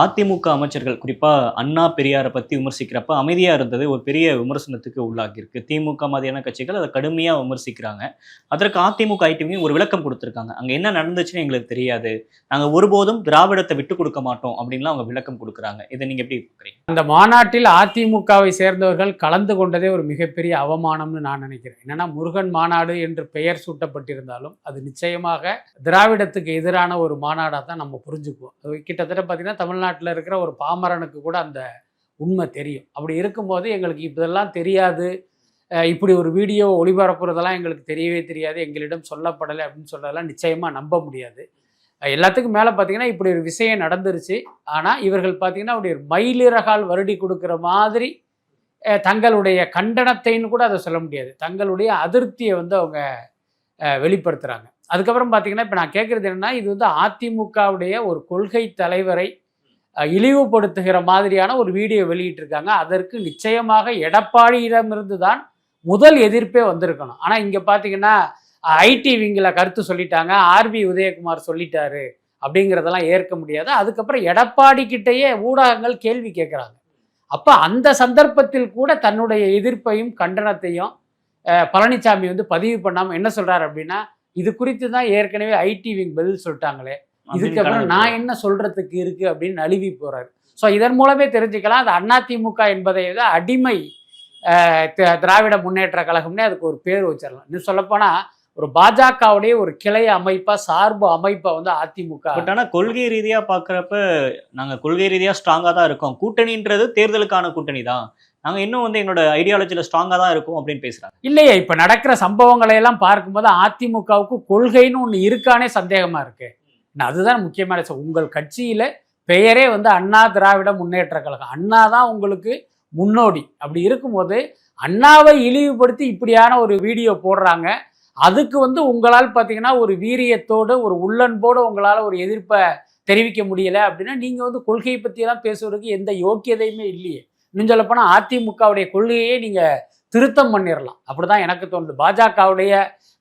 அதிமுக அமைச்சர்கள் குறிப்பாக அண்ணா பெரியாரை பற்றி விமர்சிக்கிறப்ப அமைதியாக இருந்தது ஒரு பெரிய விமர்சனத்துக்கு உள்ளாகியிருக்கு. திமுக மாதிரியான கட்சிகள் அதை கடுமையாக விமர்சிக்கிறாங்க. அதற்கு அதிமுக ஐடிவி ஒரு விளக்கம் கொடுத்துருக்காங்க. அங்கே என்ன நடந்துச்சுன்னு எங்களுக்கு தெரியாது. நாங்கள் ஒருபோதும் திராவிடத்தை விட்டு கொடுக்க மாட்டோம் அப்படின்லாம் அவங்க விளக்கம் கொடுக்குறாங்க. இதை நீங்கள் எப்படி பார்க்குறீங்க? அந்த மாநாட்டில் அதிமுகவை சேர்ந்தவர்கள் கலந்து கொண்டதே ஒரு மிகப்பெரிய அவமானம்னு நான் நினைக்கிறேன். என்னன்னா முருகன் மாநாடு என்று பெயர் சூட்டப்பட்டிருந்தாலும் அது நிச்சயமாக திராவிடத்துக்கு எதிரான ஒரு மாநாடாக தான் நம்ம புரிஞ்சுக்குவோம். கிட்டத்தட்ட பார்த்தீங்கன்னா தமிழ்நாட்டில் இருக்கிற ஒரு பாமரனுக்கு கூட அந்த உண்மை தெரியும். அப்படி இருக்கும்போது எங்களுக்கு இதெல்லாம் தெரியாது. இப்படி ஒரு வீடியோ ஒளிபரப்புறதெல்லாம் எங்களுக்கு தெரியவே தெரியாது. எங்களிடம் சொல்லப்படலை அப்படின்னு சொல்கிறதெல்லாம் நிச்சயமாக நம்ப முடியாது. எல்லாத்துக்கும் மேலே பார்த்தீங்கன்னா இப்படி ஒரு விஷயம் நடந்துருச்சு. ஆனால் இவர்கள் பார்த்தீங்கன்னா அப்படி ஒரு மயிலிறகால் வருடி கொடுக்குற மாதிரி தங்களுடைய கண்டனத்தைன்னு கூட அதை சொல்ல முடியாது. தங்களுடைய அதிருப்தியை வந்து அவங்க வெளிப்படுத்துகிறாங்க அதுக்கப்புறம் பார்த்தீங்கன்னா இப்போ நான் கேட்குறது என்னன்னா இது வந்து அதிமுகவுடைய ஒரு கொள்கை தலைவரை இழிவுபடுத்துகிற மாதிரியான ஒரு வீடியோ வெளியிட்டிருக்காங்க. அதற்கு நிச்சயமாக எடப்பாடியிடமிருந்து தான் முதல் எதிர்ப்பே வந்திருக்கணும். ஆனால் இங்கே பார்த்தீங்கன்னா ஐடி விங்கில் கருத்து சொல்லிட்டாங்க. ஆர்பி உதயகுமார் சொல்லிட்டாரு அப்படிங்கிறதெல்லாம் ஏற்க முடியாது. அதுக்கப்புறம் எடப்பாடி கிட்டேயே ஊடகங்கள் கேள்வி கேட்குறாங்க. அப்போ அந்த சந்தர்ப்பத்தில் கூட தன்னுடைய எதிர்ப்பையும் கண்டனத்தையும் பழனிசாமி வந்து பதிவு பண்ணாமல் என்ன சொல்கிறார் அப்படின்னா இது குறித்து தான் ஏற்கனவே ஐடி விங் பதில் சொல்லிட்டாங்களே. இதுக்கப்புறம் நான் என்ன சொல்றதுக்கு இருக்கு அப்படின்னு நழுவி போறாரு. ஸோ இதன் மூலமே தெரிஞ்சுக்கலாம். அது அதிமுக என்பதை விட அடிமை திராவிட முன்னேற்ற கழகம்னே அதுக்கு ஒரு பேர் வச்சிடலாம். இன்னும் சொல்லப்போனா ஒரு பாஜகவுடைய ஒரு கிளை அமைப்பா சார்பு அமைப்பா வந்து அதிமுக பட் ஆனால் கொள்கை ரீதியாக பார்க்குறப்ப நாங்கள் கொள்கை ரீதியாக ஸ்ட்ராங்காக தான் இருக்கோம். கூட்டணின்றது தேர்தலுக்கான கூட்டணி தான் நாங்கள் இன்னும் வந்து எங்களோட ஐடியாலஜியில் ஸ்ட்ராங்காக தான் இருக்கும் அப்படின்னு பேசுகிறாங்க இல்லையே இப்ப நடக்கிற சம்பவங்களை எல்லாம் பார்க்கும்போது அதிமுகவுக்கு கொள்கைன்னு ஒண்ணு இருக்கானே சந்தேகமா இருக்கு. அதுதான் முக்கியமான உங்கள் கட்சியில பெயரே வந்து அண்ணா திராவிட முன்னேற்ற கழகம். அண்ணா தான் உங்களுக்கு முன்னோடி. அப்படி இருக்கும்போது அண்ணாவை இழிவுபடுத்தி இப்படியான ஒரு வீடியோ போடுறாங்க. அதுக்கு வந்து உங்களால் பார்த்தீங்கன்னா ஒரு வீரியத்தோடு ஒரு உள்ளன்போடு உங்களால் ஒரு எதிர்ப்பை தெரிவிக்க முடியல அப்படின்னா நீங்கள் வந்து கொள்கையை பற்றியெல்லாம் பேசுவதற்கு எந்த யோக்கியதையுமே இல்லையே. இன்னும் சொல்லப்போனால் அதிமுகவுடைய கொள்கையே நீங்கள் திருத்தம் பண்ணிடலாம் அப்படிதான் எனக்கு தோணுது. பாஜகவுடைய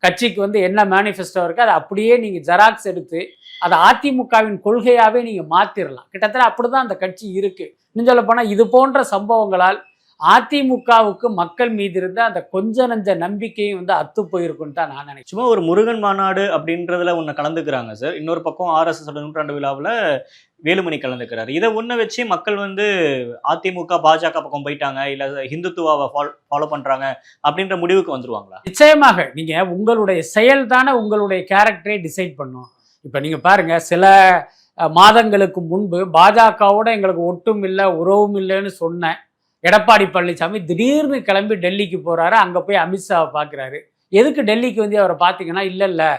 கட்சிக்கு வந்து என்ன மேனிஃபெஸ்டோ இருக்குது அதை அப்படியே நீங்கள் ஜெராக்ஸ் எடுத்து அதை அதிமுகவின் கொள்கையாகவே நீங்கள் மாற்றிடலாம் கிட்டத்தட்ட அப்படிதான் அந்த கட்சி இருக்கு. இன்னும் சொல்லப்போனால் இது போன்ற சம்பவங்களால் அதிமுகவுக்கு மக்கள் மீது இருந்த அந்த கொஞ்ச நஞ்ச நம்பிக்கையும் வந்து அத்து போயிருக்குன்னு தான் நான் நினைக்கிறேன். சும்மா ஒரு முருகன் மாநாடு அப்படின்றதுல ஒன்று கலந்துக்கிறாங்க சார். இன்னொரு பக்கம் ஆர்எஸ்எஸ் நூற்றாண்டு விழாவில் வேலுமணி கலந்துக்கிறாரு. இதை ஒன்று வச்சு மக்கள் வந்து அதிமுக பாஜக பக்கம் போயிட்டாங்க இல்லை ஹிந்துத்துவாவை ஃபாலோ பண்ணுறாங்க அப்படின்ற முடிவுக்கு வந்துருவாங்களா? நிச்சயமாக. நீங்க உங்களுடைய செயல் தானே உங்களுடைய கேரக்டரை டிசைட் பண்ணும். இப்போ நீங்க பாருங்க சில மாதங்களுக்கு முன்பு பாஜகவோட எங்களுக்கு ஒட்டும் இல்லை உறவும் இல்லைன்னு சொன்ன எடப்பாடி பழனிசாமி திடீர்னு கிளம்பி டெல்லிக்கு போறாரு அங்க போய் அமித்ஷாவை பார்க்குறாரு எதுக்கு டெல்லிக்கு வந்து அவரை பார்த்தீங்கன்னா இல்லை இல்லை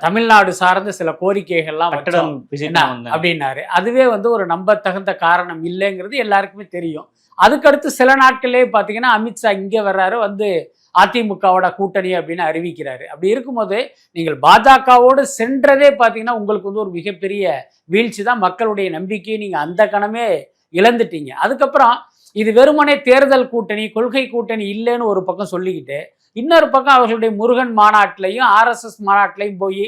தமிழ்நாடு சார்ந்த சில கோரிக்கைகள்லாம் வந்தேன். அப்படின்னாரு. அதுவே வந்து ஒரு நம்பத்தகுந்த காரணம் இல்லைங்கிறது எல்லாருக்குமே தெரியும். அதுக்கடுத்து சில நாட்களே பார்த்தீங்கன்னா அமித்ஷா இங்கே வர்றாரு வந்து அதிமுகவோட கூட்டணி அப்படின்னு அறிவிக்கிறாரு. அப்படி இருக்கும்போது நீங்கள் பாஜகவோடு சென்றதே பார்த்தீங்கன்னா உங்களுக்கு வந்து ஒரு மிகப்பெரிய வீழ்ச்சி தான். மக்களுடைய நம்பிக்கையை நீங்கள் அந்த கணமே இழந்துட்டீங்க. அதுக்கப்புறம் இது வெறுமனே தேர்தல் கூட்டணி கொள்கை கூட்டணி இல்லைன்னு ஒரு பக்கம் சொல்லிக்கிட்டு இன்னொரு பக்கம் அவர்களுடைய முருகன் மாநாட்டிலையும் ஆர்எஸ்எஸ் மாநாட்டிலையும் போய்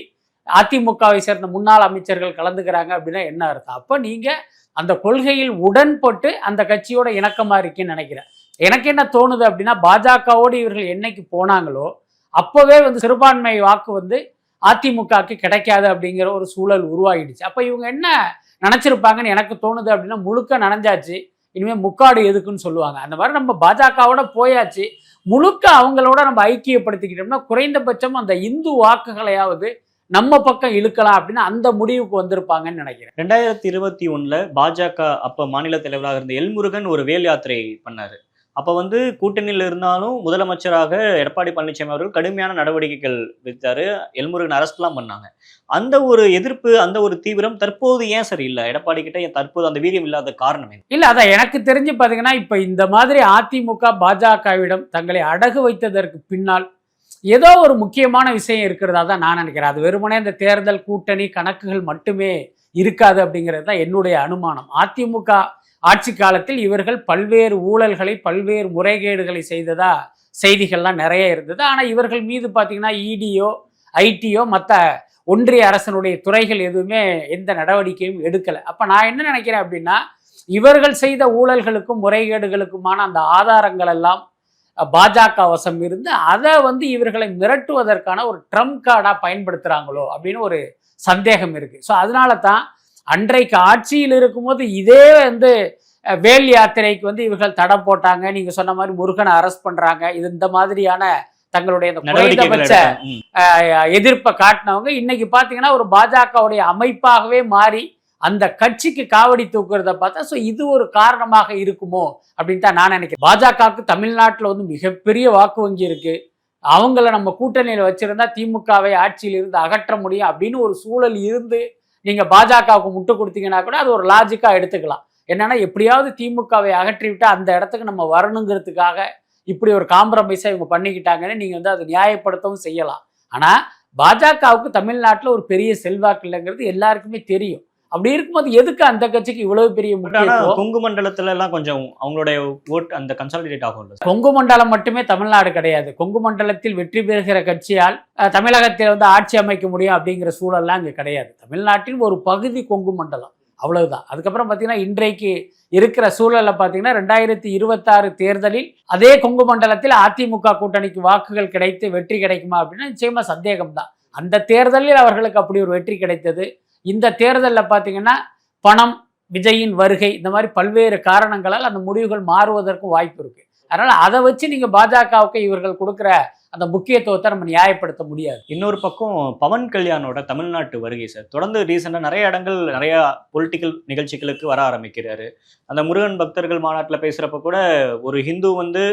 அதிமுகவை சேர்ந்த முன்னாள் அமைச்சர்கள் கலந்துக்கிறாங்க அப்படின்னா என்ன அர்த்தம்? அப்போ நீங்கள் அந்த கொள்கையில் உடன்பட்டு அந்த கட்சியோட இணக்கமாக இருக்கேன்னு நினைக்கிறேன். எனக்கு என்ன தோணுது அப்படின்னா பாஜகவோடு இவர்கள் என்னைக்கு போனாங்களோ அப்போவே வந்து சிறுபான்மை வாக்கு வந்து அதிமுகவுக்கு கிடைக்காது அப்படிங்கிற ஒரு சூழல் உருவாகிடுச்சு அப்போ இவங்க என்ன நினச்சிருப்பாங்கன்னு எனக்கு தோணுது அப்படின்னா முழுக்க நனைஞ்சாச்சு. இனிமேல் முக்காடு எதுக்குன்னு சொல்லுவாங்க. அந்த மாதிரி நம்ம பாஜகவோட போயாச்சு. முழுக்க அவங்களோட நம்ம ஐக்கியப்படுத்திக்கிட்டோம்னா குறைந்தபட்சம் அந்த இந்து வாக்குகளையாவது நம்ம பக்கம் இழுக்கலாம் அப்படின்னு அந்த முடிவுக்கு வந்திருப்பாங்கன்னு நினைக்கிறேன். ரெண்டாயிரத்தி இருபத்தி ஒன்றில் பாஜக அப்போ மாநில தலைவராக இருந்த எல்முருகன் ஒரு வேல் யாத்திரை பண்ணார். அப்போ வந்து கூட்டணியில் இருந்தாலும் முதலமைச்சராக எடப்பாடி பழனிசாமி அவர்கள் கடுமையான நடவடிக்கைகள் வித்தாரு எல்முருகன் அரசுலாம் பண்ணாங்க. அந்த ஒரு எதிர்ப்பு அந்த ஒரு தீவிரம் தற்போது ஏன் சரி இல்லை? எடப்பாடி கிட்ட ஏன் தற்போது அந்த வீரியம் இல்லாத காரணம் இல்லை அதான் எனக்கு தெரிஞ்சு பார்த்தீங்கன்னா இப்போ இந்த மாதிரி அதிமுக பாஜகவிடம் தங்களை அடகு வைத்ததற்கு பின்னால் ஏதோ ஒரு முக்கியமான விஷயம் இருக்கிறதா தான் நான் நினைக்கிறேன். அது வெறுமனே இந்த தேர்தல் கூட்டணி கணக்குகள் மட்டுமே இருக்காது அப்படிங்கிறது தான் என்னுடைய அனுமானம். அதிமுக ஆட்சி காலத்தில் இவர்கள் பல்வேறு ஊழல்களை பல்வேறு முறைகேடுகளை செய்ததா செய்திகள்லாம் நிறைய இருந்தது. ஆனால் இவர்கள் மீது பார்த்தீங்கன்னா இடியோ ஐடியோ மற்ற ஒன்றிய அரசனுடைய துறைகள் எதுவுமே எந்த நடவடிக்கையும் எடுக்கலை. அப்போ நான் என்ன நினைக்கிறேன் அப்படின்னா இவர்கள் செய்த ஊழல்களுக்கும் முறைகேடுகளுக்குமான அந்த ஆதாரங்கள் எல்லாம் பாஜக வசம் இருந்து அதை வந்து இவர்களை மிரட்டுவதற்கான ஒரு ட்ரம்ப் கார்டாக பயன்படுத்துகிறாங்களோ அப்படின்னு ஒரு சந்தேகம் இருக்குது ஸோ அதனால தான் அன்றைக்கு ஆட்சியில் இருக்கும்போது இதே வந்து வேல் யாத்திரைக்கு வந்து இவர்கள் தடம் போட்டாங்க. நீங்க சொன்ன மாதிரி முருகனை அரெஸ்ட் பண்றாங்க. இது இந்த மாதிரியான தங்களுடைய குறைந்தபட்ச எதிர்ப்பை காட்டினவங்க இன்னைக்கு பார்த்தீங்கன்னா ஒரு பாஜகவுடைய அமைப்பாகவே மாறி அந்த கட்சிக்கு காவடி தூக்குறத பார்த்தா ஸோ இது ஒரு காரணமாக இருக்குமோ அப்படின்னு தான் நான் நினைக்கிறேன். பாஜகவுக்கு தமிழ்நாட்டில் வந்து மிகப்பெரிய வாக்கு வங்கி இருக்கு. அவங்கள நம்ம கூட்டணியில் வச்சிருந்தா திமுகவை ஆட்சியில் இருந்து அகற்ற முடியும் அப்படின்னு ஒரு சூழல் இருந்து நீங்கள் பாஜகவுக்கு முட்டு கொடுத்தீங்கன்னா கூட அது ஒரு லாஜிக்காக எடுத்துக்கலாம். என்னென்னா எப்படியாவது திமுகவை அகற்றி விட்டு அந்த இடத்துக்கு நம்ம வரணுங்கிறதுக்காக இப்படி ஒரு காம்ப்ரமைஸை இவங்க பண்ணிக்கிட்டாங்கன்னு நீங்கள் வந்து அதை நியாயப்படுத்தவும் செய்யலாம். ஆனால் பாஜகவுக்கு தமிழ்நாட்டில் ஒரு பெரிய செல்வாக்கு இல்லைங்கிறது எல்லாருக்குமே தெரியும். அப்படி இருக்கும்போது எதுக்கு அந்த கட்சிக்கு இவ்வளவு பெரிய கொங்கு மண்டலத்துல எல்லாம் கொஞ்சம் அவங்களுடைய ஓட் அந்த கன்சாலிடேட் ஆகும்ல சார் கொங்கு மண்டலம் மட்டுமே தமிழ்நாடு கிடையாது. கொங்கு மண்டலத்தில் வெற்றி பெறுகிற கட்சியால் தமிழகத்தில் வந்து ஆட்சி அமைக்க முடியும் அப்படிங்கிற சூழல்லாம் இங்கே கிடையாது. தமிழ்நாட்டின் ஒரு பகுதி கொங்கு மண்டலம். அவ்வளவுதான். அதுக்கப்புறம் பார்த்தீங்கன்னா இன்றைக்கு இருக்கிற சூழலில் பார்த்தீங்கன்னா ரெண்டாயிரத்தி இருபத்தாறு தேர்தலில் அதே கொங்கு மண்டலத்தில் அதிமுக கூட்டணிக்கு வாக்குகள் கிடைத்து வெற்றி கிடைக்குமா அப்படின்னா நிச்சயமா சந்தேகம் தான் அந்த தேர்தலில் அவர்களுக்கு அப்படி ஒரு வெற்றி கிடைத்தது. இந்த தேர்தலில் பார்த்தீங்கன்னா பணம் விஜயின் வருகை இந்த மாதிரி பல்வேறு காரணங்களால் அந்த முடிவுகள் மாறுவதற்கும் வாய்ப்பு இருக்கு. அதனால் அதை வச்சு நீங்கள் பாஜகவுக்கு இவர்கள் கொடுக்குற அந்த முக்கியத்துவத்தை நம்ம நியாயப்படுத்த முடியாது. இன்னொரு பக்கம் பவன் கல்யாணோட தமிழ்நாட்டு வருகை சார். தொடர்ந்து ரீசெண்டாக நிறைய இடங்கள் நிறைய பொலிட்டிக்கல் நிகழ்ச்சிகளுக்கு வர ஆரம்பிக்கிறாரு. அந்த முருகன் பக்தர்கள் மாநாட்டில் பேசுகிறப்ப கூட ஒரு ஹிந்து வந்து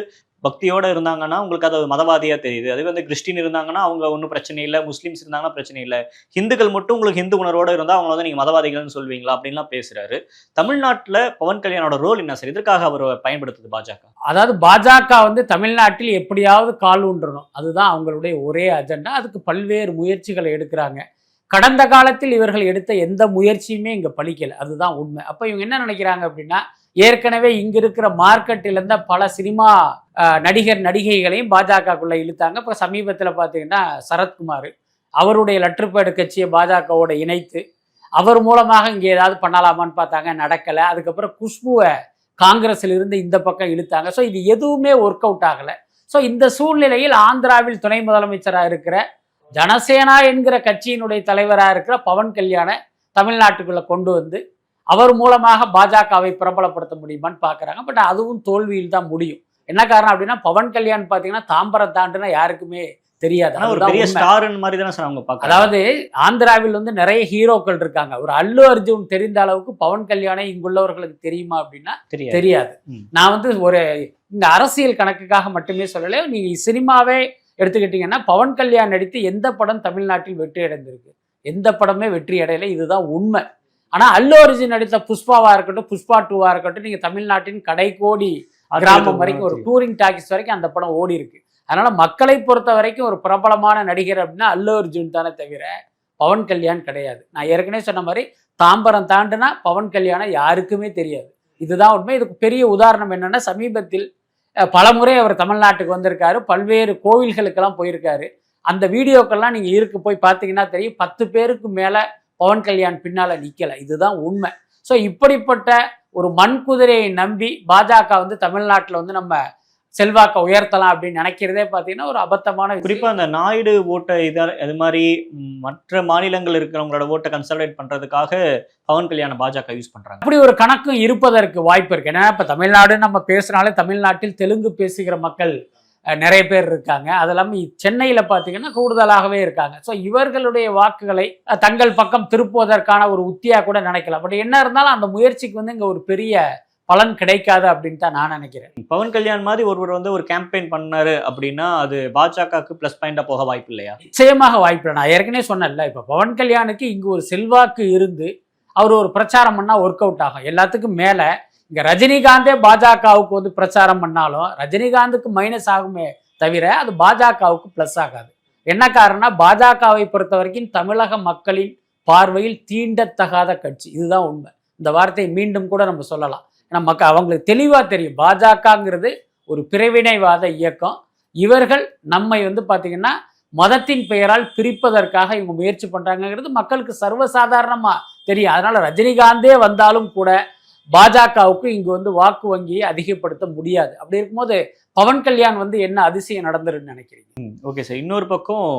பக்தியோடு இருந்தாங்கன்னா உங்களுக்கு அது மதவாதியாக தெரியுது. அதே வந்து கிறிஸ்டின் இருந்தாங்கன்னா அவங்க ஒன்றும் பிரச்சனை இல்லை. முஸ்லீம்ஸ் இருந்தாங்கன்னா பிரச்சனை இல்லை. ஹிந்துக்கள் மட்டும் உங்களுக்கு ஹிந்து உணர்வோடு இருந்தால் அவங்கள வந்து நீங்கள் மதவாதிகள்னு சொல்வீங்களா அப்படின்லாம் பேசுகிறாரு தமிழ்நாட்டில் பவன் கல்யாணோட ரோல் என்ன சார்? இதற்காக அவர் பயன்படுத்துது பாஜக? அதாவது பாஜக வந்து தமிழ்நாட்டில் எப்படியாவது கால் ஊன்றணும். அதுதான் அவங்களுடைய ஒரே அஜெண்டா. அதுக்கு பல்வேறு முயற்சிகளை எடுக்கிறாங்க. கடந்த காலத்தில் இவர்கள் எடுத்த எந்த முயற்சியுமே இங்கே பழிக்கலை அதுதான் உண்மை. அப்போ இவங்க என்ன நினைக்கிறாங்க அப்படின்னா ஏற்கனவே இங்க இருக்கிற மார்க்கெட்டில் இருந்த பல சினிமா நடிகர் நடிகைகளையும் பாஜகக்குள்ள இழுத்தாங்க. இப்போ சமீபத்தில் பார்த்தீங்கன்னா சரத்குமார் அவருடைய லற்றுப்பேடு கட்சியை பாஜகவோட இணைத்து அவர் மூலமாக இங்கே ஏதாவது பண்ணலாமான்னு பார்த்தாங்க. நடக்கலை. அதுக்கப்புறம் குஷ்புவை காங்கிரஸ்ல இருந்து இந்த பக்கம் இழுத்தாங்க. ஸோ இது எதுவுமே ஒர்க் அவுட் ஆகலை. ஸோ இந்த சூழ்நிலையில் ஆந்திராவில் துணை முதலமைச்சராக இருக்கிற ஜனசேனா என்கிற கட்சியினுடைய தலைவராக இருக்கிற பவன் கல்யாண தமிழ்நாட்டுக்குள்ள கொண்டு வந்து அவர் மூலமாக பாஜகவை பிரபலப்படுத்த முடியுமான்னு பார்க்குறாங்க பட் அதுவும் தோல்வியில் தான் முடியும். என்ன காரணம் அப்படின்னா பவன் கல்யாண் பார்த்தீங்கன்னா தாம்பரம் தாண்டுனா யாருக்குமே தெரியாது. ஒரு பெரிய. ஸ்டார்னு மாதிரி தானே சார் அவங்க அதாவது ஆந்திராவில் வந்து நிறைய ஹீரோக்கள் இருக்காங்க. ஒரு அல்லு அர்ஜுன் தெரிந்த அளவுக்கு பவன் கல்யாணம் இங்குள்ளவர்களுக்கு தெரியுமா அப்படின்னா தெரியாது. நான் வந்து ஒரு இந்த அரசியல் கணக்குக்காக மட்டுமே சொல்லலை. நீங்க சினிமாவே எடுத்துக்கிட்டீங்கன்னா பவன் கல்யாண் நடித்து எந்த படம் தமிழ்நாட்டில் வெற்றி அடைந்திருக்கு எந்த படமே வெற்றி அடையல இதுதான் உண்மை. ஆனா அல்லு அர்ஜுன் நடித்த புஷ்பாவா இருக்கட்டும் புஷ்பா டூவா இருக்கட்டும் நீங்க தமிழ்நாட்டின் கடைக்கோடி கிராமம் வரைக்கும் ஒரு டூரிங் டாக்கிஸ் வரைக்கும் அந்த படம் ஓடி இருக்கு. அதனால மக்களை பொறுத்த வரைக்கும் ஒரு பிரபலமான நடிகர் அப்படின்னா அல்லு அர்ஜுன் தானே தவிர பவன் கல்யாண் கிடையாது. நான் ஏற்கனவே சொன்ன மாதிரி தாம்பரம் தாண்டுனா பவன் கல்யாணம் யாருக்குமே தெரியாது. இதுதான் உண்மை. இதுக்கு பெரிய உதாரணம் என்னன்னா சமீபத்தில் பலமுறை அவர் தமிழ்நாட்டுக்கு வந்திருக்காரு. பல்வேறு கோவில்களுக்கெல்லாம் போயிருக்காரு. அந்த வீடியோக்கெல்லாம் நீங்க இருக்கு போய் பார்த்தீங்கன்னா தெரியும். பத்து பேருக்கு மேல பவன் கல்யாண் பின்னால நிக்கல. இதுதான் உண்மை. ஸோ இப்படிப்பட்ட ஒரு மண் குதிரையை நம்பி பாஜக வந்து தமிழ்நாட்டில் வந்து நம்ம செல்வாக்கை உயர்த்தலாம் அப்படின்னு நினைக்கிறதே பார்த்தீங்கன்னா ஒரு அபத்தமான விஷயம். குறிப்பா அந்த நாயுடு ஓட்டை இதா அது மாதிரி மற்ற மாநிலங்கள் இருக்கிறவங்களோட ஓட்டை கன்சல்டேட் பண்றதுக்காக பவன் கல்யாண பாஜக யூஸ் பண்றாங்க. அப்படி ஒரு கணக்கும் இருப்பதற்கு வாய்ப்பு இருக்கு. ஏன்னா இப்போ தமிழ்நாடு நம்ம பேசுனாலே தமிழ்நாட்டில் தெலுங்கு பேசுகிற மக்கள் நிறைய பேர் இருக்காங்க. அது இல்லாமல் சென்னையில் பார்த்தீங்கன்னா கூடுதலாகவே இருக்காங்க. ஸோ இவர்களுடைய வாக்குகளை தங்கள் பக்கம் திருப்புவதற்கான ஒரு உத்தியாக கூட நினைக்கலாம். பட் என்ன இருந்தாலும் அந்த முயற்சிக்கு வந்து இங்கே ஒரு பெரிய பலன் கிடைக்காது அப்படின்னு தான் நான் நினைக்கிறேன். பவன் கல்யாண் மாதிரி ஒருவர் வந்து ஒரு கேம்பெயின் பண்ணாரு அப்படின்னா அது பாஜகவுக்கு ப்ளஸ் பாயிண்டா போக வாய்ப்பு இல்லையா? நிச்சயமாக வாய்ப்பு இல்லை. நான் ஏற்கனவே சொன்னேன்ல இப்போ பவன் கல்யாணுக்கு இங்கு ஒரு செல்வாக்கு இருந்து அவர் ஒரு பிரச்சாரம் பண்ணால் ஒர்க் அவுட் ஆகும். எல்லாத்துக்கும் மேலே இங்கே ரஜினிகாந்தே பாஜகவுக்கு வந்து பிரச்சாரம் பண்ணாலும் ரஜினிகாந்துக்கு மைனஸ் ஆகுமே தவிர அது பாஜகவுக்கு ப்ளஸ் ஆகாது. என்ன காரணம்னா பாஜகவை பொறுத்த வரைக்கும் தமிழக மக்களின் பார்வையில் தீண்டத்தகாத கட்சி. இதுதான் உண்மை. இந்த வார்த்தையை மீண்டும் கூட நம்ம சொல்லலாம். ஏன்னா மக்கள் அவங்களுக்கு தெளிவாக தெரியும். பாஜகங்கிறது ஒரு பிரிவினைவாத இயக்கம். இவர்கள் நம்மை வந்து பார்த்தீங்கன்னா மதத்தின் பெயரால் பிரிப்பதற்காக இவங்க முயற்சி பண்ணுறாங்கங்கிறது மக்களுக்கு சர்வசாதாரணமாக தெரியும். அதனால் ரஜினிகாந்தே வந்தாலும் கூட பாஜகவுக்கு இங்கு வந்து வாக்கு வங்கியை அதிகப்படுத்த முடியாது. அப்படி இருக்கும்போது பவன் கல்யாண் வந்து என்ன அதிசயம் நடந்துருன்னு நினைக்கிறீங்க? ஓகே சார் இன்னொரு பக்கம்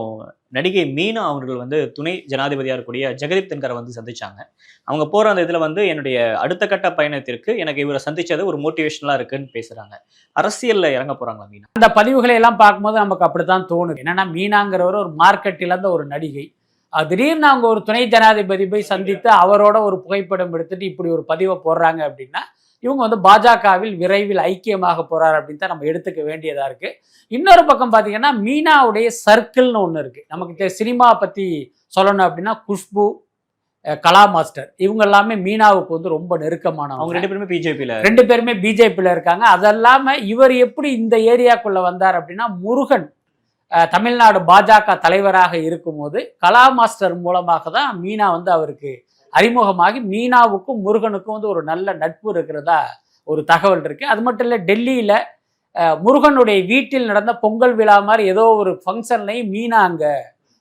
நடிகை மீனா அவர்கள் வந்து துணை ஜனாதிபதியா இருக்கக்கூடிய ஜெகதீப் தன்கரை வந்து சந்திச்சாங்க. அவங்க போற அந்த இதுல வந்து என்னுடைய அடுத்த கட்ட பயணத்திற்கு எனக்கு இவரை சந்திச்சது ஒரு மோட்டிவேஷனலா இருக்குன்னு பேசுறாங்க. அரசியல்ல இறங்க போறாங்களா மீனா? அந்த பதிவுகளை எல்லாம் பார்க்கும்போது நமக்கு அப்படித்தான் தோணுது. என்னன்னா மீனாங்கிறவர் ஒரு மார்க்கெட் இழந்த ஒரு நடிகை. திடீர்னு அவங்க ஒரு துணை ஜனாதிபதி போய் சந்தித்து அவரோட ஒரு புகைப்படம் எடுத்துட்டு இப்படி ஒரு பதிவை போடுறாங்க அப்படின்னா இவங்க வந்து பாஜகவில் விரைவில் ஐக்கியமாக போறார் அப்படின்னு தான் நம்ம எடுத்துக்க வேண்டியதா இருக்கு. இன்னொரு பக்கம் பார்த்தீங்கன்னா மீனாவுடைய சர்க்கிள்னு ஒன்று இருக்கு. நமக்கு சினிமா பத்தி சொல்லணும் அப்படின்னா குஷ்பு கலா மாஸ்டர். இவங்க எல்லாமே மீனாவுக்கு வந்து ரொம்ப அவங்க நெருக்கமானவங்க ரெண்டு பேருமே பிஜேபியில ரெண்டு பேருமே பிஜேபியில் இருக்காங்க. அதல்லாம இவர் எப்படி இந்த ஏரியாக்குள்ள வந்தார் அப்படின்னா முருகன். தமிழ்நாடு பாஜக தலைவராக இருக்கும்போது கலா மாஸ்டர் மூலமாக தான் மீனா வந்து அவருக்கு அறிமுகமாகி மீனாவுக்கும் முருகனுக்கும் வந்து ஒரு நல்ல நட்பு இருக்கிறதா ஒரு தகவல் இருக்கு. அது மட்டும் இல்லை டெல்லியில முருகனுடைய வீட்டில் நடந்த பொங்கல் விழா மாதிரி ஏதோ ஒரு ஃபங்க்ஷன்லையும் மீனா அங்க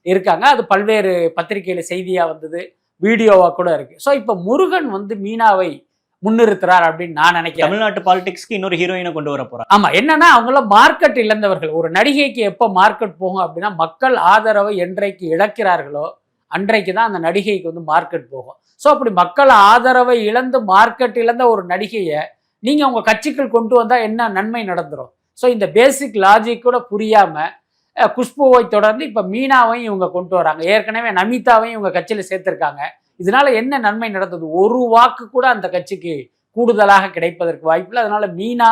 இருக்காங்க. அது பல்வேறு பத்திரிகையில செய்தியா வந்தது வீடியோவா கூட இருக்கு. ஸோ இப்போ முருகன் வந்து மீனாவை முன்னிறுத்துறார் அப்படின்னு நான் நினைக்கிறேன். தமிழ்நாட்டு பாலிடிக்ஸ்க்கு இன்னொரு ஹீரோயினை கொண்டு வர போறாங்க ஆமா என்னன்னா அவங்கள மார்க்கெட் இழந்தவர்கள். ஒரு நடிகைக்கு எப்போ மார்க்கெட் போகும் அப்படின்னா மக்கள் ஆதரவை என்றைக்கு இழக்கிறார்களோ அன்றைக்கு தான் அந்த நடிகைக்கு வந்து மார்க்கெட் போகும். ஸோ அப்படி மக்கள் ஆதரவை இழந்து மார்க்கெட் இழந்த ஒரு நடிகையை நீங்க உங்க கட்சிக்குள் கொண்டு வந்தா என்ன நன்மை நடந்துரும்? ஸோ இந்த பேசிக் லாஜிக் கூட புரியாம அஹ், குஷ்புவை தொடர்ந்து இப்ப மீனாவையும் இவங்க கொண்டு வராங்க. ஏற்கனவே நமிதாவையும் இவங்க கட்சியில சேர்த்திருக்காங்க. இதனால என்ன நன்மை நடந்தது? ஒரு வாக்கு கூட அந்த கட்சிக்கு கூடுதலாக கிடைப்பதற்கு வாய்ப்பில்லை. அதனால மீனா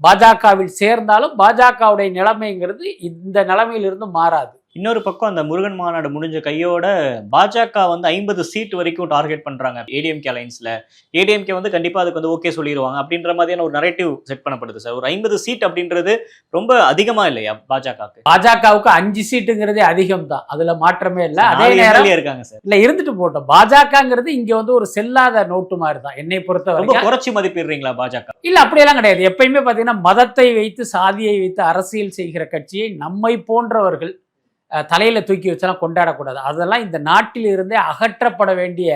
பாஜகவில் சேர்ந்தாலும் பாஜகவுடைய நிலைமைங்கிறது இந்த நிலைமையிலிருந்து மாறாது. இன்னொரு பக்கம் அந்த முருகன் மாநாடு முடிஞ்ச கையோட பாஜக வந்து ஐம்பது சீட் வரைக்கும் டார்கெட் பண்றாங்க ஏடிஎம்கே அலைன்ஸ்ல. ஏடிஎம்கே வந்து கண்டிப்பா அதுக்கு வந்து ஓகே சொல்லிடுவாங்க அப்படின்ற மாதிரியான ஒரு நரேட்டிவ் செட் பண்ணப்படுது சார் ஒரு ஐம்பது சீட் அப்படின்றது ரொம்ப அதிகமா இல்லையா பாஜகவுக்கு? பாஜகவுக்கு அஞ்சு சீட்டுங்கிறதே அதிகம் தான் அதுல மாற்றமே இல்லை. அதே நேரம் இருக்காங்க சார் இல்ல இருந்துட்டு போட்டோம். பாஜகங்கிறது இங்க வந்து ஒரு செல்லாத நோட்டு மாதிரி தான் என்னை பொறுத்த ரொம்ப குறைச்சி மதிப்பிடுறீங்களா பாஜக? இல்ல அப்படியெல்லாம் கிடையாது. எப்பயுமே பாத்தீங்கன்னா மதத்தை வைத்து சாதியை வைத்து அரசியல் செய்கிற கட்சியை நம்மை போன்றவர்கள் தலையில தூக்கி வச்செல்லாம் கொண்டாடக்கூடாது. அதெல்லாம் இந்த நாட்டில் இருந்தே அகற்றப்பட வேண்டிய.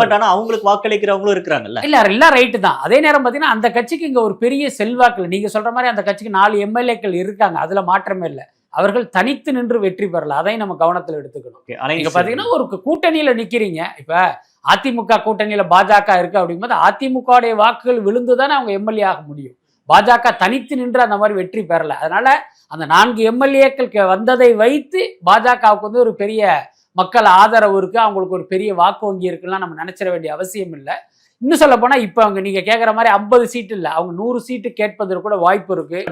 பட் ஆனா அவங்களுக்கு வாக்களிக்கிறவங்களும் இருக்கிறாங்கல்ல? இல்ல எல்லாம் ரைட்டு தான். அதே நேரம் பாத்தீங்கன்னா அந்த கட்சிக்கு இங்க ஒரு பெரிய செல்வாக்கு. நீங்க சொல்ற மாதிரி அந்த கட்சிக்கு நாலு எம்எல்ஏக்கள் இருக்காங்க. அதுல மாற்றமே இல்லை. அவர்கள் தனித்து நின்று வெற்றி பெறல. அதையும் நம்ம கவனத்துல எடுத்துக்கணும். நீங்க பாத்தீங்கன்னா ஒரு கூட்டணியில நிக்கிறீங்க. இப்ப அதிமுக கூட்டணியில பாஜக இருக்கு அப்படிங்கும்போது அதிமுகவுடைய வாக்குகள் விழுந்துதானே அவங்க எம்எல்ஏ ஆக முடியும். பாஜக தனித்து நின்று அந்த மாதிரி வெற்றி பெறல. அதனால அந்த நான்கு எம்எல்ஏக்கள் வந்ததை வைத்து பாஜகவுக்கு வந்து ஒரு பெரிய மக்கள் ஆதரவு இருக்கு. அவங்களுக்கு ஒரு பெரிய வாக்கு வங்கி இருக்குலாம் நம்ம நினைச்சிட வேண்டிய அவசியம் இல்லை. இன்னும் சொல்ல போனா இப்ப அவங்க நீங்க கேக்குற மாதிரி ஐம்பது சீட்டு இல்ல. அவங்க நூறு சீட்டு கேட்பதற்கு கூட வாய்ப்பு இருக்கு.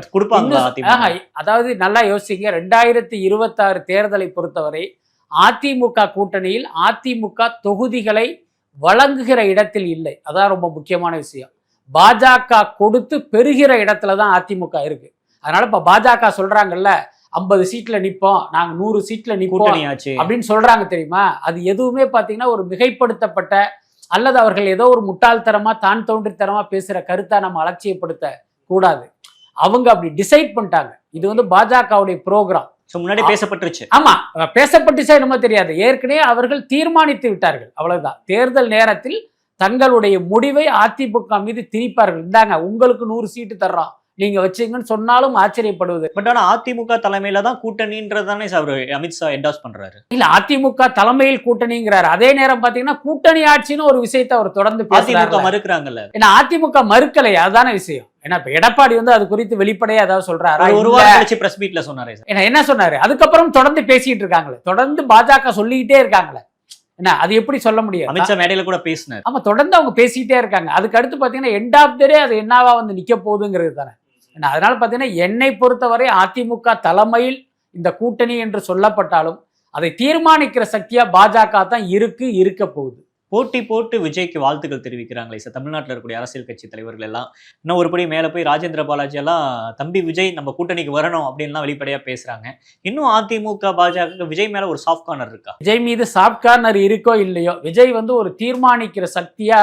ஆஹா, அதாவது நல்லா யோசிங்க. ரெண்டாயிரத்தி இருபத்தாறு தேர்தலை பொறுத்தவரை அதிமுக கூட்டணியில் அதிமுக தொகுதிகளை வழங்குகிற இடத்தில் இல்லை. அதான் ரொம்ப முக்கியமான விஷயம். பாஜக கொடுத்து பெறுகிற இடத்துல தான் அதிமுக இருக்கு. அதனால இப்ப பாஜக சொல்றாங்கல்ல ஐம்பது சீட்ல நிப்போம் நாங்க நூறு சீட்ல ஆச்சு அப்படின்னு சொல்றாங்க தெரியுமா? அது எதுவுமே பாத்தீங்கன்னா ஒரு மிகைப்படுத்தப்பட்ட அல்லது அவர்கள் ஏதோ ஒரு முட்டாள்தனமா தான் தோன்றித்தனமா பேசுற கருத்தை நம்ம அலட்சியப்படுத்த கூடாது. அவங்க அப்படி டிசைட் பண்ணிட்டாங்க. இது வந்து பாஜகவுடைய ப்ரோக்ராம் முன்னாடி பேசப்பட்டுருச்சு. ஆமா. பேசப்பட்டுச்சா என்னமோ தெரியாது. ஏற்கனவே அவர்கள் தீர்மானித்து விட்டார்கள். அவ்வளவுதான். தேர்தல் நேரத்தில் தங்களுடைய முடிவை அதிமுக மீது திணிப்பார்கள். இந்தாங்க உங்களுக்கு நூறு சீட்டு தர்றோம். நீங்க வச்சீங்கன்னு சொன்னாலும் ஆச்சரியப்படுவது. பட் ஆனா அதிமுக தலைமையில தான் கூட்டணின்றதானே அவரு அமித்ஷா என்டாஸ் பண்றாரு. இல்ல அதிமுக தலைமையில் கூட்டணிங்கிறார். அதே நேரம் பாத்தீங்கன்னா கூட்டணி ஆட்சின்னு ஒரு விஷயத்தை அவர் தொடர்ந்து அதிமுக மறுக்கிறாங்கல்ல. ஏன்னா அதிமுக மறுக்கலை அதுதானே விஷயம். ஏன்னா இப்ப எடப்பாடி வந்து அது குறித்து வெளிப்படையா ஏதாவது சொல்றாரா? ஒரு. வாரம் கழிச்சு பிரஸ் மீட்ல சொன்னாரே என்ன சொன்னாரு? அதுக்கப்புறம் தொடர்ந்து பேசிட்டு இருக்காங்களே. தொடர்ந்து பாஜக சொல்லிக்கிட்டே இருக்காங்களே. என்ன அது எப்படி சொல்ல முடியாது அமித்ஷா மேடையில கூட பேசினார். ஆமா தொடர்ந்து அவங்க பேசிக்கிட்டே இருக்காங்க. அதுக்கு அடுத்து பாத்தீங்கன்னா எண்ட் ஆஃப் த டே அது என்னவா வந்து நிக்க போகுதுங்கிறது தானே. அதனால பாத்தீங்கன்னா என்னை பொறுத்தவரை அதிமுக தலைமையில் இந்த கூட்டணி என்று சொல்லப்பட்டாலும் அதை தீர்மானிக்கிற சக்தியா பாஜக தான் இருக்கு இருக்க போகுது. போட்டி போட்டு விஜய்க்கு வாழ்த்துக்கள் தெரிவிக்கிறாங்களே சார். தமிழ்நாட்டில் இருக்கக்கூடிய அரசியல் கட்சி தலைவர்கள் எல்லாம். இன்னும் ஒருபடி மேலே போய் ராஜேந்திர பாலாஜி எல்லாம் தம்பி விஜய் நம்ம கூட்டணிக்கு வரணும் அப்படின்லாம் வெளிப்படையா பேசுறாங்க. இன்னும் அதிமுக பாஜக விஜய் மேல ஒரு சாஃப்ட் கார்னர் இருக்கா? விஜய் மீது சாஃப்ட் கார்னர் இருக்கோ இல்லையோ விஜய் வந்து ஒரு தீர்மானிக்கிற சக்தியா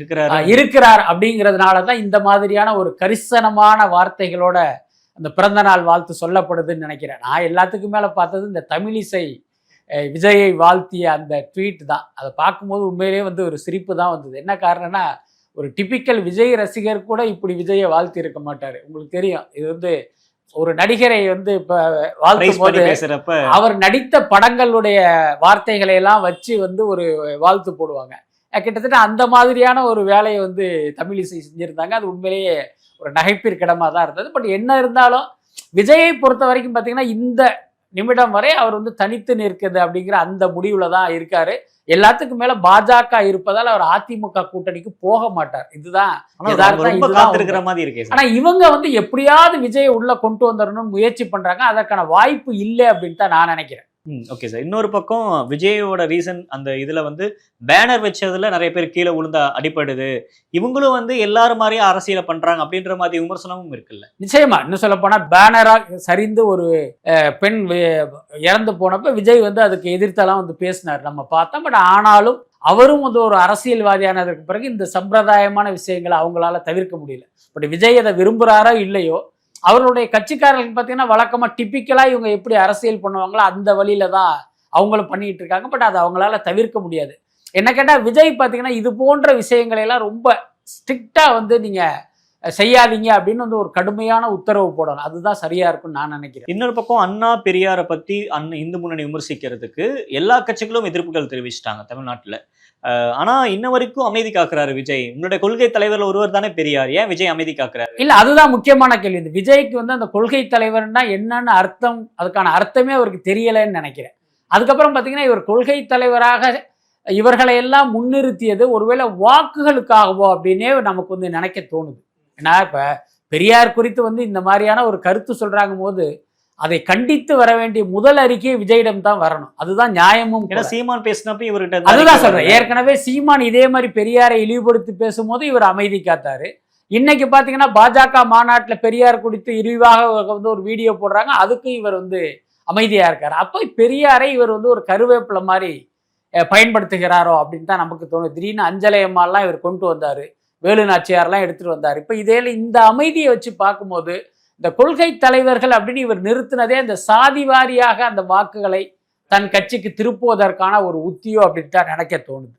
இருக்கிறாரு அப்படிங்கிறதுனால தான் இந்த மாதிரியான ஒரு கரிசனமான வார்த்தைகளோட அந்த பிறந்த நாள் வாழ்த்து சொல்லப்படுதுன்னு நினைக்கிறேன். நான் எல்லாத்துக்கும் மேல பார்த்தது இந்த தமிழிசை விஜயை வாழ்த்திய அந்த ட்வீட் தான். அதை பார்க்கும்போது உண்மையிலேயே வந்து ஒரு சிரிப்பு தான் வந்தது. என்ன காரணம்னா ஒரு டிபிக்கல் விஜய் ரசிகர் கூட இப்படி விஜயை வாழ்த்தி இருக்க மாட்டாரு. உங்களுக்கு தெரியும். இது வந்து ஒரு நடிகரை வந்து இப்ப வாழ்த்தும் போது அவர் நடித்த படங்களுடைய வார்த்தைகளை எல்லாம் வச்சு வந்து ஒரு வாழ்த்து போடுவாங்க. கிட்டத்தட்ட அந்த மாதிரியான ஒரு வேலையை வந்து தமிழிசை செஞ்சிருந்தாங்க. அது உண்மையிலேயே ஒரு நகைப்பிற்கிடமா தான் இருந்தது. பட் என்ன இருந்தாலும் விஜயை பொறுத்த வரைக்கும் பார்த்தீங்கன்னா இந்த நிமிடம் வரை அவர் வந்து தனித்து நிற்குது அப்படிங்கிற அந்த முடிவுல தான் இருக்காரு. எல்லாத்துக்கும் மேல பாஜக இருப்பதால் அவர் அதிமுக கூட்டணிக்கு போக மாட்டார். இதுதான் ஆனா யதார்த்தம். ரொம்ப இதுதான் காத்திருக்கிற மாதிரி இருக்கே சார். ஆனா இவங்க வந்து எப்படியாவது விஜயை உள்ள கொண்டு வந்துடணும்னு முயற்சி பண்றாங்க. அதற்கான வாய்ப்பு இல்லை அப்படின்னு தான் நான் நினைக்கிறேன். ஓகே சார் இன்னொரு பக்கம் விஜயோட ரீசன் அந்த இதுல வந்து பேனர் வச்சதுல நிறைய பேர் கீழே விழுந்தா அடிபடுது. இவங்களும் வந்து எல்லாரும் மாதிரியும் அரசியலை பண்றாங்க அப்படின்ற மாதிரி விமர்சனமும் இருக்குல்ல? நிச்சயமா இன்னும் சொல்ல போனா பேனரா சரிந்து ஒரு பெண் இறந்து போனப்ப விஜய் வந்து அதுக்கு எதிர்த்தெல்லாம் வந்து பேசினார். நம்ம பார்த்தோம். பட் ஆனாலும் அவரும் வந்து ஒரு அரசியல்வாதியானதுக்கு பிறகு இந்த சம்பிரதாயமான விஷயங்களை அவங்களால தவிர்க்க முடியல. பட் விஜய் அதை விரும்புகிறாரோ இல்லையோ அவர்களுடைய கட்சிக்காரர்களுக்கு பார்த்தீங்கன்னா வழக்கமா டிப்பிக்கலா இவங்க எப்படி அரசியல் பண்ணுவாங்களோ அந்த வழியில தான் அவங்களும் பண்ணிட்டு இருக்காங்க. பட் அதை அவங்களால தவிர்க்க முடியாது. என்ன கேட்டால் விஜய் பார்த்தீங்கன்னா இது போன்ற விஷயங்களை எல்லாம் ரொம்ப ஸ்ட்ரிக்டாக வந்து நீங்க செய்யாதீங்க அப்படின்னு வந்து ஒரு கடுமையான உத்தரவு போடணும். அதுதான் சரியா இருக்கும்னு நான் நினைக்கிறேன். இன்னொரு பக்கம் அண்ணா பெரியாரை பத்தி அண்ணன் இந்து முன்னணி விமர்சிக்கிறதுக்கு எல்லா கட்சிகளும் எதிர்ப்புகள் தெரிவிச்சிட்டாங்க தமிழ்நாட்டுல. ஆனால் ஆனா இன்ன வரைக்கும் அமைதி காக்குறாரு விஜய். உங்களுடைய கொள்கை தலைவர்ல ஒருவர் தானே பெரியார். ஏன் விஜய் அமைதி காக்குறாரு? இல்ல அதுதான் முக்கியமான கேள்வி. இந்த விஜய்க்கு வந்து அந்த கொள்கை தலைவர்னா என்னன்னு அர்த்தம் அதுக்கான அர்த்தமே அவருக்கு தெரியலைன்னு நினைக்கிறேன். அதுக்கப்புறம் பாத்தீங்கன்னா இவர் கொள்கை தலைவராக இவர்களை எல்லாம் முன்னிறுத்தியது ஒருவேளை வாக்குகளுக்காகவோ அப்படின்னே நமக்கு வந்து நினைக்க தோணுது. ஏன்னா இப்ப பெரியார் குறித்து வந்து இந்த மாதிரியான ஒரு கருத்து சொல்றாங்க போது அதை கண்டித்து வர வேண்டிய முதல் அறிக்கை விஜயிடம் தான் வரணும். அதுதான் நியாயமும் சீமான் பேசினப்ப இவர்கிட்ட அதுதான் சொல்றேன். ஏற்கனவே சீமான் இதே மாதிரி பெரியாரை இழிவுபடுத்தி பேசும்போது இவர் அமைதி காத்தாரு. இன்னைக்கு பாத்தீங்கன்னா பாஜக மாநாட்டுல பெரியார் குறித்து இழிவாக வந்து ஒரு வீடியோ போடுறாங்க. அதுக்கும் இவர் வந்து அமைதியா இருக்காரு. அப்போ பெரியாரை இவர் வந்து ஒரு கருவேப்பிலை மாதிரி பயன்படுத்துகிறாரோ அப்படின்னு தான் நமக்கு தோணும் திடீர்னு அஞ்சலை அம்மாலாம் இவர் கொண்டு வந்தாரு. வேலு நாச்சியார்லாம் எடுத்துட்டு வந்தார். இப்போ இதே இந்த அமைதியை வச்சு பார்க்கும்போது இந்த கொள்கை தலைவர்கள் அப்படின்னு இவர் நிறுத்தினதே இந்த சாதி வாரியாக அந்த வாக்குகளை தன் கட்சிக்கு திருப்புவதற்கான ஒரு உத்தியோ அப்படின்னு தான் நினைக்க தோணுது.